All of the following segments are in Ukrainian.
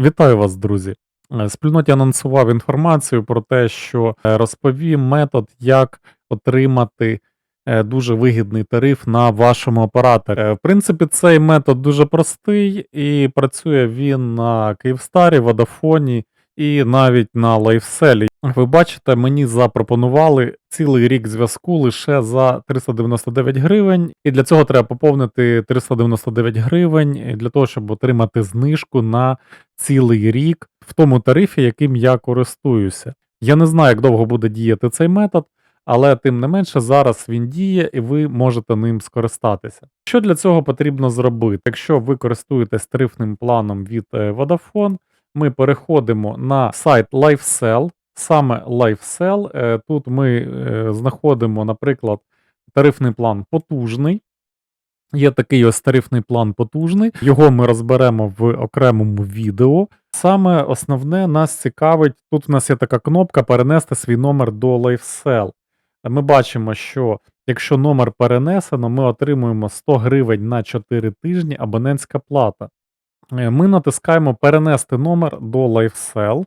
Вітаю вас, друзі. Е, Спільноті анонсував інформацію про те, що е, розповім метод, як отримати е, дуже вигідний тариф на вашому операторі. В принципі, цей метод дуже простий і працює він на Київстарі, Водафоні і навіть на Лайфселі. Ви бачите, мені запропонували цілий рік зв'язку лише за 399 гривень, і для цього треба поповнити 399 гривень для того, щоб отримати знижку на цілий рік в тому тарифі, яким я користуюся. Я не знаю, як довго буде діяти цей метод, але тим не менше зараз він діє і ви можете ним скористатися. Що для цього потрібно зробити? Якщо ви користуєтесь тарифним планом від е, Vodafone, ми переходимо на сайт LifeSell, саме LifeSell. Е, Тут ми е, знаходимо, наприклад, тарифний план потужний. Є такий ось тарифний план потужний. Його ми розберемо в окремому відео. Саме основне нас цікавить, тут в нас є така кнопка перенести свій номер до LifeSell. Ми бачимо, що якщо номер перенесено, ми отримуємо 100 гривень на 4 тижні абонентська плата. Е, Ми натискаємо перенести номер до LifeSell.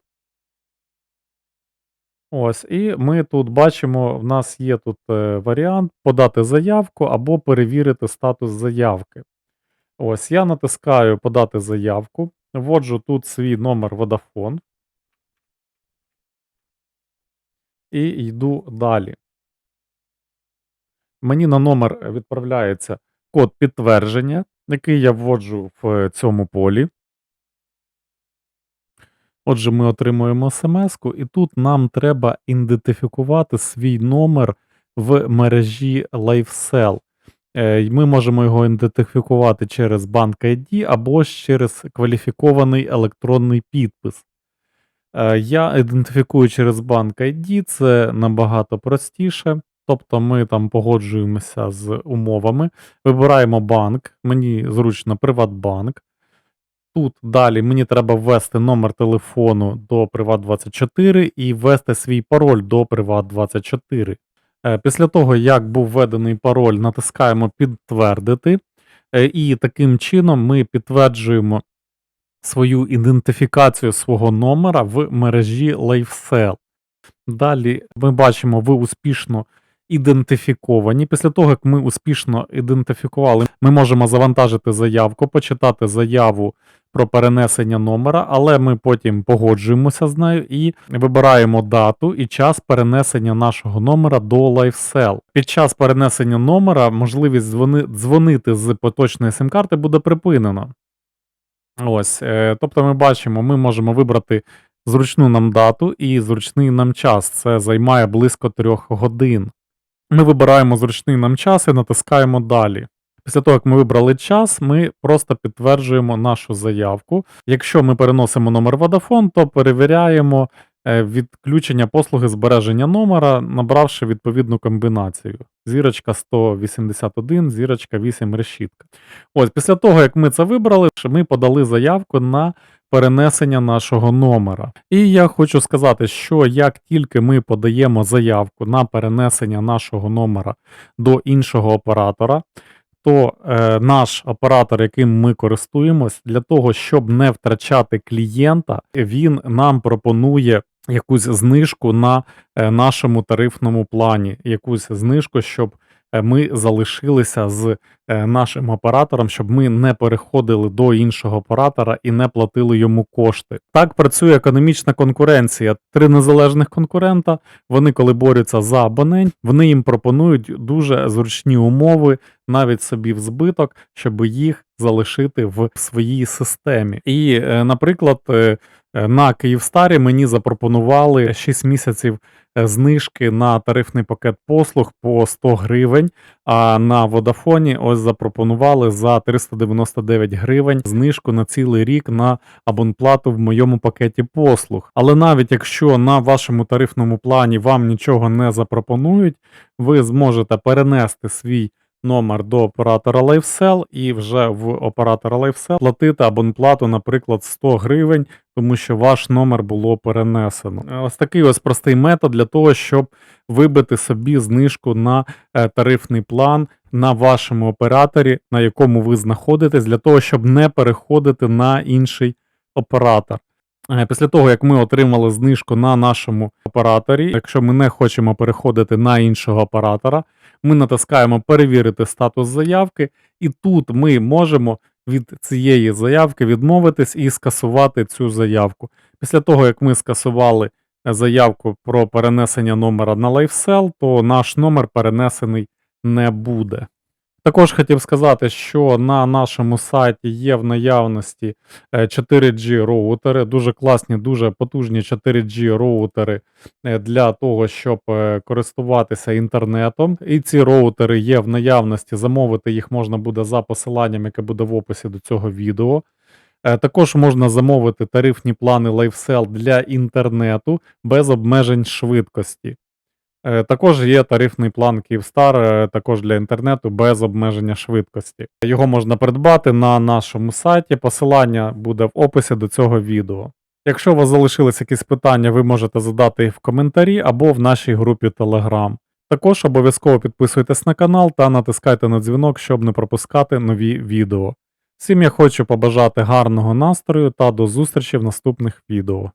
Ось, і ми тут бачимо, в нас є тут е, варіант подати заявку або перевірити статус заявки. Ось, я натискаю подати заявку, вводжу тут свій номер Vodafone і йду далі. Мені на номер відправляється код підтвердження, який я вводжу в е, цьому полі. Отже, ми отримуємо смс-ку, і тут нам треба ідентифікувати свій номер в мережі LifeSell. Е, Ми можемо його ідентифікувати через Bank ID або через кваліфікований електронний підпис. Е, Я ідентифікую через Bank ID, це набагато простіше. Тобто ми там погоджуємося з умовами, вибираємо банк, мені зручно Приватбанк. Тут далі мені треба ввести номер телефону до Приват24 і ввести свій пароль до Приват24. Е, Після того, як був введений пароль, натискаємо підтвердити, е, і таким чином ми підтверджуємо свою ідентифікацію свого номера в мережі LifeSell. Далі ми бачимо, ви успішно ідентифіковані. Після того, як ми успішно ідентифікували, ми можемо завантажити заявку, почитати заяву про перенесення номера, але ми потім погоджуємося з нею і вибираємо дату і час перенесення нашого номера до LifeSell. Під час перенесення номера можливість дзвони- дзвонити з поточної сим-карти буде припинено. Ось, е, тобто ми бачимо, ми можемо вибрати зручну нам дату і зручний нам час. Це займає близько 3 годин. Ми вибираємо зручний нам час і натискаємо далі. Після того, як ми вибрали час, ми просто підтверджуємо нашу заявку. Якщо ми переносимо номер Vodafone, то перевіряємо відключення послуги збереження номера, набравши відповідну комбінацію. Зірочка 181, зірочка 8 решітка. Ось, після того, як ми це вибрали, ми подали заявку на перенесення нашого номера. І я хочу сказати, що як тільки ми подаємо заявку на перенесення нашого номера до іншого оператора, то е, наш оператор, яким ми користуємось, для того, щоб не втрачати клієнта, він нам пропонує якусь знижку на е, нашому тарифному плані, якусь знижку, щоб е, ми залишилися з е, нашим оператором, щоб ми не переходили до іншого оператора і не платили йому кошти. Так працює економічна конкуренція. Три незалежних конкурента. Вони, коли борються за абонент, вони їм пропонують дуже зручні умови, навіть собі в збиток, щоб їх залишити в своїй системі. І, наприклад, на Київстарі мені запропонували 6 місяців е, знижки на тарифний пакет послуг по 100 гривень. А на Водафоні ось запропонували за 399 гривень знижку на цілий рік на абонплату в моєму пакеті послуг. Але навіть якщо на вашому тарифному плані вам нічого не запропонують, ви зможете перенести свій номер до оператора LifeSell і вже в оператора LifeSell платити абонплату, наприклад, 100 гривень, тому що ваш номер було перенесено. Ось такий ось простий метод для того, щоб вибити собі знижку на е, тарифний план на вашому операторі, на якому ви знаходитесь, для того, щоб не переходити на інший оператор. Е, Після того, як ми отримали знижку на нашому операторі, якщо ми не хочемо переходити на іншого оператора, ми натискаємо перевірити статус заявки, і тут ми можемо від цієї заявки відмовитись і скасувати цю заявку. Після того, як ми скасували е, заявку про перенесення номера на LifeSell, то наш номер перенесений не буде. Також хотів сказати, що на нашому сайті є в наявності е, 4G роутери, дуже класні, дуже потужні 4G роутери е, для того, щоб е, користуватися інтернетом. І ці роутери є в наявності. Замовити їх можна буде за посиланням, яке буде в описі до цього відео. Е, Також можна замовити тарифні плани LifeSell для інтернету без обмежень швидкості. Е, Також є тарифний план Kyivstar, е, також для інтернету без обмеження швидкості. Його можна придбати на нашому сайті. Посилання буде в описі до цього відео. Якщо у вас залишились якісь питання, ви можете задати їх в коментарі або в нашій групі Telegram. Також обов'язково підписуйтесь на канал та натискайте на дзвінок, щоб не пропускати нові відео. Всім я хочу побажати гарного настрою та до зустрічі в наступних відео.